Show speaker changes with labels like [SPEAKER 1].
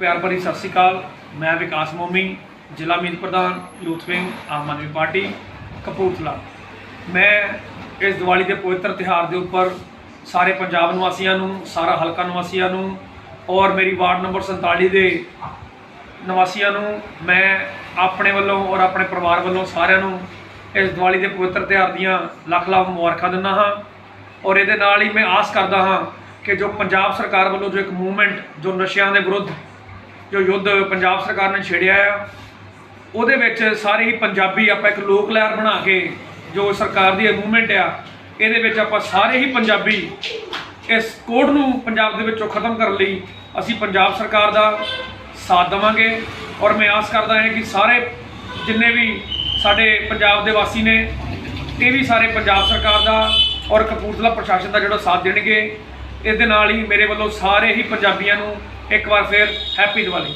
[SPEAKER 1] ਪਿਆਰ ਭਰੀ ਸਤਿ ਸ਼੍ਰੀ ਅਕਾਲ। ਮੈਂ ਵਿਕਾਸ ਮੋਮੀ, ਜ਼ਿਲ੍ਹਾ ਮੀਤ ਪ੍ਰਧਾਨ, youth wing, Aam Aadmi party, Kapurthala. ਮੈਂ ਇਸ ਦੀਵਾਲੀ ਦੇ ਪਵਿੱਤਰ ਤਿਉਹਾਰ ਦੇ ਉੱਪਰ ਸਾਰੇ ਪੰਜਾਬ ਨਿਵਾਸੀਆਂ ਨੂੰ, ਸਾਰਾ ਹਲਕਾ ਨਿਵਾਸੀਆਂ ਨੂੰ ਔਰ ਮੇਰੀ ਵਾਰਡ ਨੰਬਰ 47 ਦੇ ਨਿਵਾਸੀਆਂ ਨੂੰ, ਮੈਂ ਆਪਣੇ ਵੱਲੋਂ ਔਰ ਆਪਣੇ ਪਰਿਵਾਰ ਵੱਲੋਂ ਸਾਰਿਆਂ ਨੂੰ ਇਸ ਦੀਵਾਲੀ ਦੇ ਪਵਿੱਤਰ ਤਿਉਹਾਰ ਦੀਆਂ ਲੱਖ ਲੱਖ ਮੁਬਾਰਕਾਂ ਦਿੰਦਾ ਹਾਂ ਔਰ ਇਹਦੇ ਨਾਲ ਹੀ ਮੈਂ ਆਸ ਕਰਦਾ ਹਾਂ ਕਿ ਜੋ ਪੰਜਾਬ ਸਰਕਾਰ ਵੱਲੋਂ ਜੋ ਇੱਕ ਮੂਵਮੈਂਟ ਜੋ ਨਸ਼ਿਆਂ ਦੇ ਵਿਰੁੱਧ ਜੋ ਯੁੱਧ ਪੰਜਾਬ ਸਰਕਾਰ ਨੇ ਛੇੜਿਆ ਆ, ਉਹਦੇ ਵਿੱਚ ਸਾਰੇ ਹੀ ਪੰਜਾਬੀ ਆਪਾਂ ਇੱਕ ਲੋਕ ਲਹਿਰ ਬਣਾ ਕੇ ਜੋ ਸਰਕਾਰ ਦੀ ਇਹ ਮੂਵਮੈਂਟ ਆ, ਇਹਦੇ ਵਿੱਚ ਆਪਾਂ ਸਾਰੇ ਹੀ ਪੰਜਾਬੀ ਇਸ ਕੋਡ ਨੂੰ ਪੰਜਾਬ ਦੇ ਵਿੱਚੋਂ ਖਤਮ ਕਰਨ ਲਈ ਅਸੀਂ ਪੰਜਾਬ ਸਰਕਾਰ ਦਾ ਸਾਥ ਦੇਵਾਂਗੇ ਔਰ ਮੈਂ ਆਸ ਕਰਦਾ ਹਾਂ ਕਿ ਸਾਰੇ ਜਿੰਨੇ ਵੀ ਸਾਡੇ ਪੰਜਾਬ ਦੇ ਵਾਸੀ ਨੇ, ਇਹ ਵੀ ਸਾਰੇ ਪੰਜਾਬ ਸਰਕਾਰ ਦਾ ਔਰ ਕਪੂਰਥਲਾ ਪ੍ਰਸ਼ਾਸਨ ਦਾ ਜਿਹੜਾ ਸਾਥ ਦੇਣਗੇ, ਇਹਦੇ ਨਾਲ ਹੀ ਮੇਰੇ ਵੱਲੋਂ ਸਾਰੇ ਹੀ ਪੰਜਾਬੀਆਂ ਨੂੰ ਇੱਕ ਵਾਰ ਫਿਰ ਹੈਪੀ ਦੀਵਾਲੀ।